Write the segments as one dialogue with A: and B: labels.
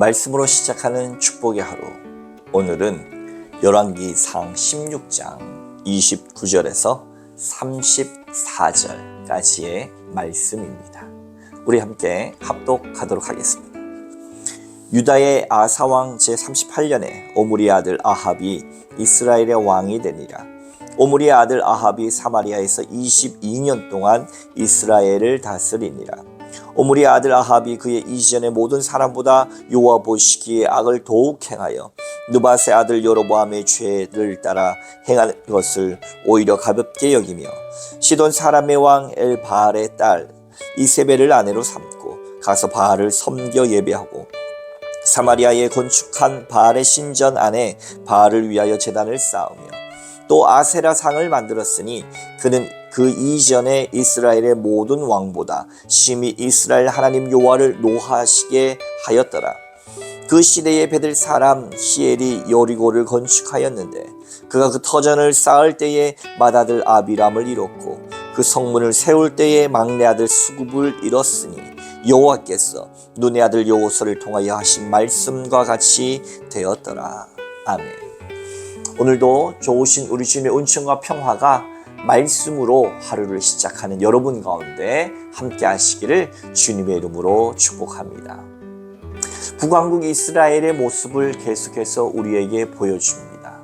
A: 말씀으로 시작하는 축복의 하루. 오늘은 열왕기상 16장 29절에서 34절까지의 말씀입니다. 우리 함께 합독하도록 하겠습니다. 유다의 아사왕 제38년에 오므리 아들 아합이 이스라엘의 왕이 되니라. 오므리의 아들 아합이 사마리아에서 22년 동안 이스라엘을 다스리니라. 오므리의 아들 아합이 그의 이전의 모든 사람보다 여호와 보시기에 악을 더욱 행하여 느바세 아들 여로보암의 죄를 따라 행하는 것을 오히려 가볍게 여기며 시돈 사람의 왕 엘바알의 딸 이세벨을 아내로 삼고 가서 바알을 섬겨 예배하고 사마리아에 건축한 바알의 신전 안에 바알을 위하여 제단을 쌓으며 또 아세라 상을 만들었으니 그는 그 이전에 이스라엘의 모든 왕보다 심히 이스라엘 하나님 여호와를 노하시게 하였더라. 그 시대에 베들 사람 히엘이 여리고를 건축하였는데 그가 그 터전을 쌓을 때에 맏아들 아비람을 잃었고 그 성문을 세울 때에 막내 아들 수굽을 잃었으니 여호와께서 눈의 아들 여호수를 통하여 하신 말씀과 같이 되었더라. 아멘. 오늘도 좋으신 우리 주님의 은총과 평화가 말씀으로 하루를 시작하는 여러분 가운데 함께 하시기를 주님의 이름으로 축복합니다. 북왕국 이스라엘의 모습을 계속해서 우리에게 보여줍니다.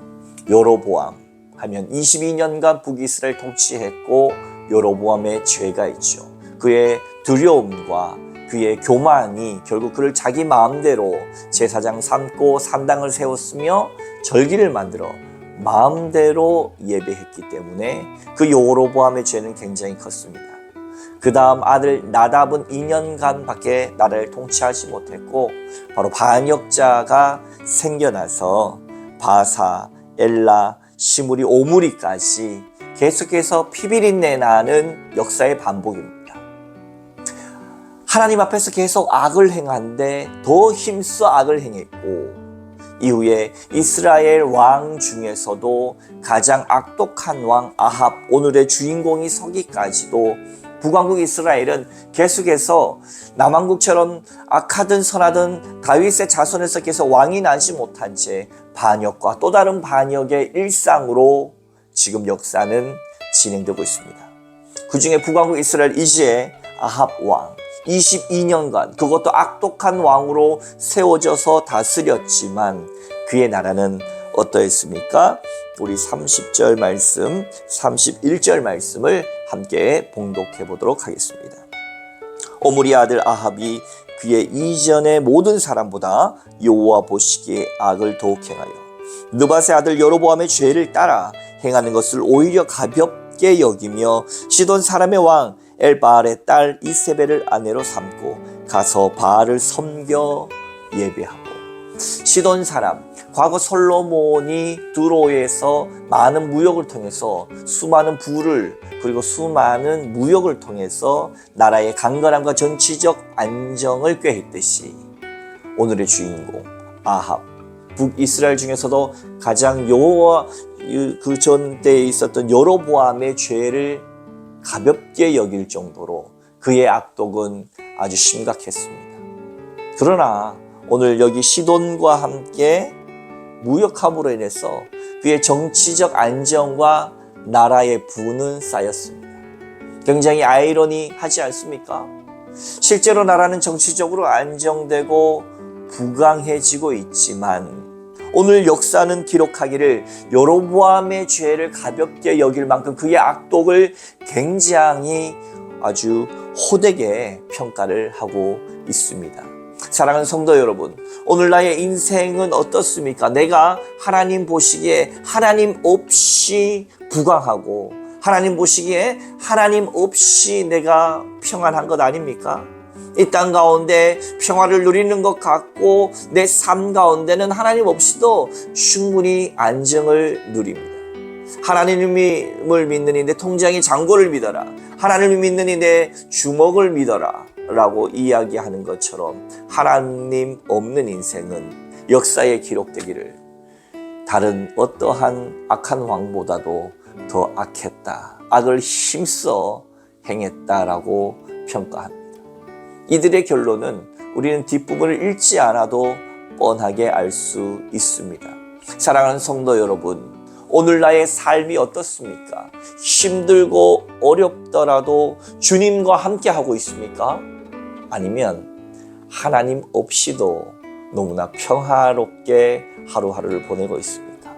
A: 여로보암 하면 22년간 북이스라엘 통치했고 여로보암의 죄가 있죠. 그의 두려움과 그의 교만이 결국 그를 자기 마음대로 제사장 삼고 산당을 세웠으며 절기를 만들어 마음대로 예배했기 때문에 그 여로보암의 죄는 굉장히 컸습니다. 그 다음 아들 나답은 2년간밖에 나라를 통치하지 못했고 바로 반역자가 생겨나서 바사, 엘라, 시무리, 오무리까지 계속해서 피비린내 나는 역사의 반복입니다. 하나님 앞에서 계속 악을 행한데 더 힘써 악을 행했고 이후에 이스라엘 왕 중에서도 가장 악독한 왕 아합 오늘의 주인공이 서기까지도 북왕국 이스라엘은 계속해서 남왕국처럼 악하든 선하든 다윗의 자손에서 계속 왕이 나지 못한 채 반역과 또 다른 반역의 일상으로 지금 역사는 진행되고 있습니다. 그 중에 북왕국 이스라엘 이제 아합 왕 22년간 그것도 악독한 왕으로 세워져서 다스렸지만 그의 나라는 어떠했습니까? 우리 30절 말씀, 31절 말씀을 함께 봉독해 보도록 하겠습니다. 오므리 아들 아합이 그의 이전의 모든 사람보다 여호와 보시기에 악을 더욱 행하여 느바세 아들 여로보암의 죄를 따라 행하는 것을 오히려 가볍게 여기며 시돈 사람의 왕 엘바알의 딸 이세벨을 아내로 삼고 가서 바알을 섬겨 예배하고. 시돈 사람 과거 솔로몬이 두로에서 많은 무역을 통해서 수많은 부를 그리고 수많은 무역을 통해서 나라의 강건함과 정치적 안정을 꾀했듯이 오늘의 주인공 아합 북이스라엘 중에서도 가장 여호와 그전 때에 있었던 여로보암의 죄를 가볍게 여길 정도로 그의 악독은 아주 심각했습니다. 그러나 오늘 여기 시돈과 함께 무역함으로 인해서 그의 정치적 안정과 나라의 부는 쌓였습니다. 굉장히 아이러니하지 않습니까? 실제로 나라는 정치적으로 안정되고 부강해지고 있지만 오늘 역사는 기록하기를 여로보암의 죄를 가볍게 여길 만큼 그의 악독을 굉장히 아주 호되게 평가를 하고 있습니다. 사랑하는 성도 여러분, 오늘 나의 인생은 어떻습니까? 내가 하나님 보시기에 하나님 없이 부강하고 하나님 보시기에 하나님 없이 내가 평안한 것 아닙니까? 이 땅 가운데 평화를 누리는 것 같고 내 삶 가운데는 하나님 없이도 충분히 안정을 누립니다. 하나님을 믿느니 내 통장의 잔고를 믿어라. 하나님을 믿느니 내 주먹을 믿어라. 라고 이야기하는 것처럼 하나님 없는 인생은 역사에 기록되기를 다른 어떠한 악한 왕보다도 더 악했다. 악을 힘써 행했다라고 평가합니다. 이들의 결론은 우리는 뒷부분을 읽지 않아도 뻔하게 알 수 있습니다. 사랑하는 성도 여러분, 오늘 나의 삶이 어떻습니까? 힘들고 어렵더라도 주님과 함께 하고 있습니까? 아니면 하나님 없이도 너무나 평화롭게 하루하루를 보내고 있습니까?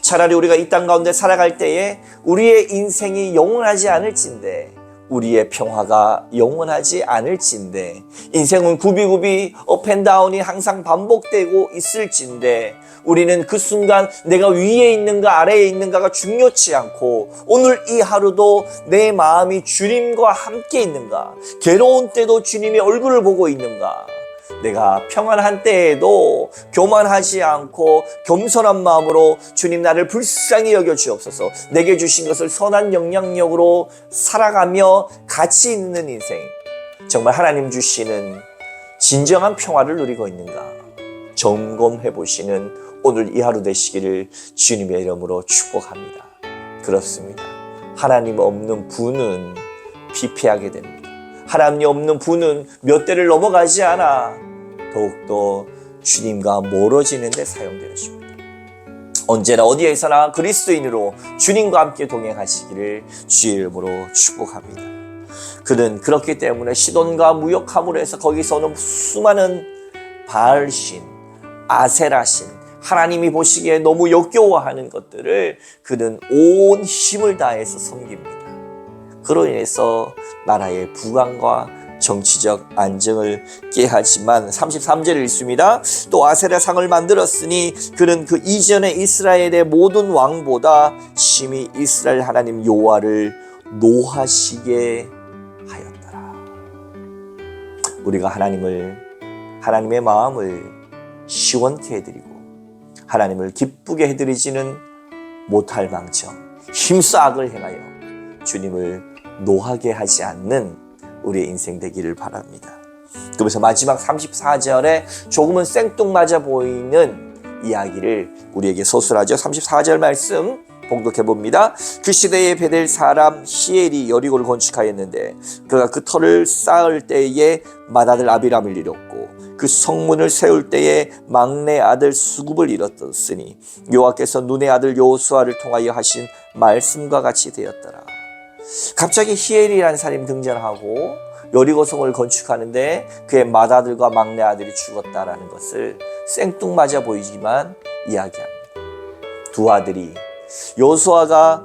A: 차라리 우리가 이 땅 가운데 살아갈 때에 우리의 인생이 영원하지 않을진데 우리의 평화가 영원하지 않을진데 인생은 굽이굽이 업앤다운이 항상 반복되고 있을진데 우리는 그 순간 내가 위에 있는가 아래에 있는가가 중요치 않고 오늘 이 하루도 내 마음이 주님과 함께 있는가 괴로운 때도 주님의 얼굴을 보고 있는가 내가 평안한 때에도 교만하지 않고 겸손한 마음으로 주님 나를 불쌍히 여겨 주옵소서. 내게 주신 것을 선한 영향력으로 살아가며 가치 있는 인생. 정말 하나님 주시는 진정한 평화를 누리고 있는가? 점검해 보시는 오늘 이 하루 되시기를 주님의 이름으로 축복합니다. 그렇습니다. 하나님 없는 분은 피폐하게 됩니다. 하나님 없는 분은 몇 대를 넘어가지 않아 더욱더 주님과 멀어지는 데 사용되는 것입니다. 언제나 어디에서나 그리스도인으로 주님과 함께 동행하시기를 주의 이름으로 축복합니다. 그는 그렇기 때문에 시돈과 무역함으로 해서 거기서 오는 수많은 바알신, 아세라신, 하나님이 보시기에 너무 역겨워하는 것들을 그는 온 힘을 다해서 섬깁니다. 그로 인해서 나라의 부강과 정치적 안정을 깨하지만 33절을 읽습니다. 또 아세라 상을 만들었으니 그는 그 이전의 이스라엘의 모든 왕보다 심히 이스라엘 하나님 여호와를 노하시게 하였더라. 우리가 하나님을 하나님의 마음을 시원케 해드리고 하나님을 기쁘게 해드리지는 못할 망정 힘써 악을 행하여 주님을 노하게 하지 않는 우리의 인생 되기를 바랍니다. 그래서 마지막 34절에 조금은 생뚱맞아 보이는 이야기를 우리에게 서술하죠. 34절 말씀 봉독해 봅니다. 그 시대에 베델 사람 히엘이 여리고를 건축하였는데 그가 그 터를 쌓을 때에 맏아들 아비람을 잃었고 그 성문을 세울 때에 막내 아들 수굽을 잃었으니 여호와께서 눈의 아들 요수아를 통하여 하신 말씀과 같이 되었더라. 갑자기 히엘이라는 사람이 등장하고 여리고성을 건축하는데 그의 맏아들과 막내 아들이 죽었다라는 것을 생뚱맞아 보이지만 이야기합니다. 두 아들이 요수아가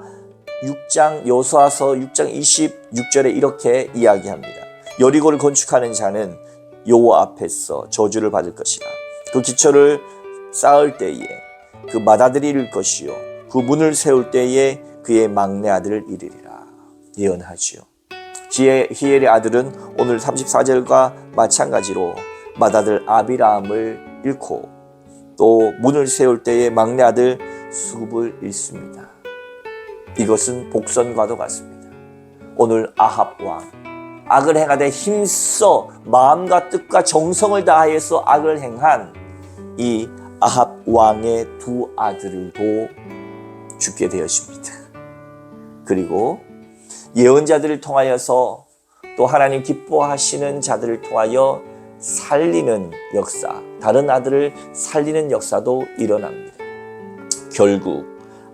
A: 6장 요수아서 6장 26절에 이렇게 이야기합니다. 여리고를 건축하는 자는 여호와 앞에서 저주를 받을 것이라. 그 기초를 쌓을 때에 그 맏아들이 잃을 것이요 그 문을 세울 때에 그의 막내 아들을 잃으리라. 예언하지요. 히엘의 아들은 오늘 34절과 마찬가지로 맏아들 아비라함을 잃고 또 문을 세울 때에 막내 아들 수급을 잃습니다. 이것은 복선과도 같습니다. 오늘 아합 왕 악을 행하되 힘써 마음과 뜻과 정성을 다하여서 악을 행한 이 아합 왕의 두 아들도 죽게 되었습니다. 그리고 예언자들을 통하여서 또 하나님 기뻐하시는 자들을 통하여 살리는 역사, 다른 아들을 살리는 역사도 일어납니다. 결국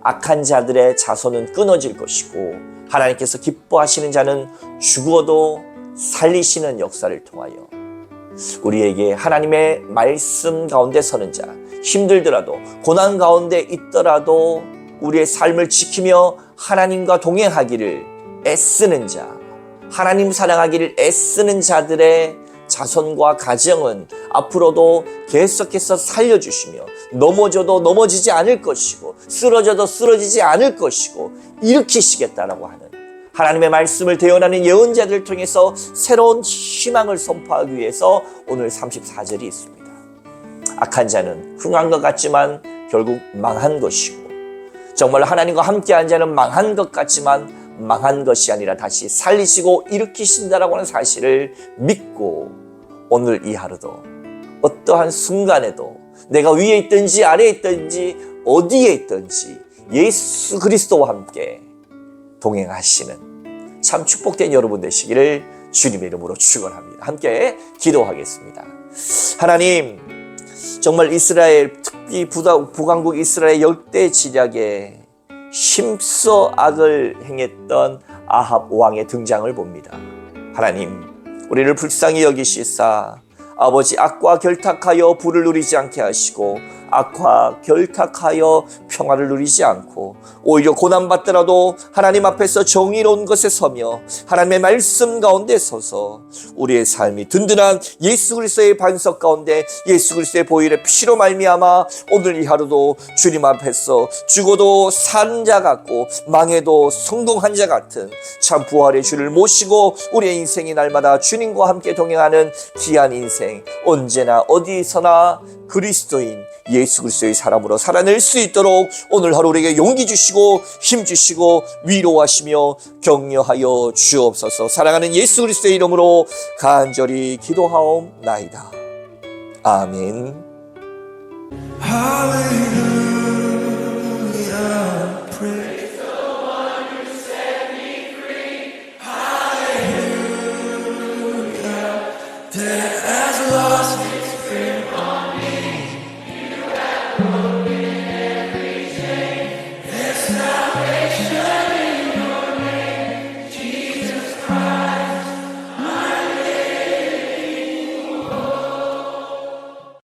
A: 악한 자들의 자손은 끊어질 것이고 하나님께서 기뻐하시는 자는 죽어도 살리시는 역사를 통하여 우리에게 하나님의 말씀 가운데 서는 자, 힘들더라도 고난 가운데 있더라도 우리의 삶을 지키며 하나님과 동행하기를 애쓰는 자, 하나님 사랑하기를 애쓰는 자들의 자손과 가정은 앞으로도 계속해서 살려주시며 넘어져도 넘어지지 않을 것이고 쓰러져도 쓰러지지 않을 것이고 일으키시겠다라고 하는 하나님의 말씀을 대언하는 예언자들을 통해서 새로운 희망을 선포하기 위해서 오늘 34절이 있습니다. 악한 자는 흥한 것 같지만 결국 망한 것이고 정말 하나님과 함께한 자는 망한 것 같지만 망한 것이 아니라 다시 살리시고 일으키신다라고 하는 사실을 믿고 오늘 이 하루도 어떠한 순간에도 내가 위에 있든지 아래에 있든지 어디에 있든지 예수 그리스도와 함께 동행하시는 참 축복된 여러분 되시기를 주님의 이름으로 축원합니다. 함께 기도하겠습니다. 하나님 정말 이스라엘 특히 북왕국 이스라엘 열대 지략에 힘써 악을 행했던 아합 왕의 등장을 봅니다. 하나님, 우리를 불쌍히 여기시사 아버지 악과 결탁하여 불을 누리지 않게 하시고 악과 결탁하여 평화를 누리지 않고 오히려 고난받더라도 하나님 앞에서 정의로운 것에 서며 하나님의 말씀 가운데 서서 우리의 삶이 든든한 예수 그리스도의 반석 가운데 예수 그리스도의 보혈의 피로 말미암아 오늘 이 하루도 주님 앞에서 죽어도 산 자 같고 망해도 성공한 자 같은 참 부활의 주를 모시고 우리의 인생이 날마다 주님과 함께 동행하는 귀한 인생 언제나 어디서나 그리스도인 예수 그리스도의 사람으로 살아낼 수 있도록 오늘 하루 우리에게 용기 주시고 힘 주시고 위로하시며 격려하여 주옵소서 사랑하는 예수 그리스도의 이름으로 간절히 기도하옵나이다. 아멘.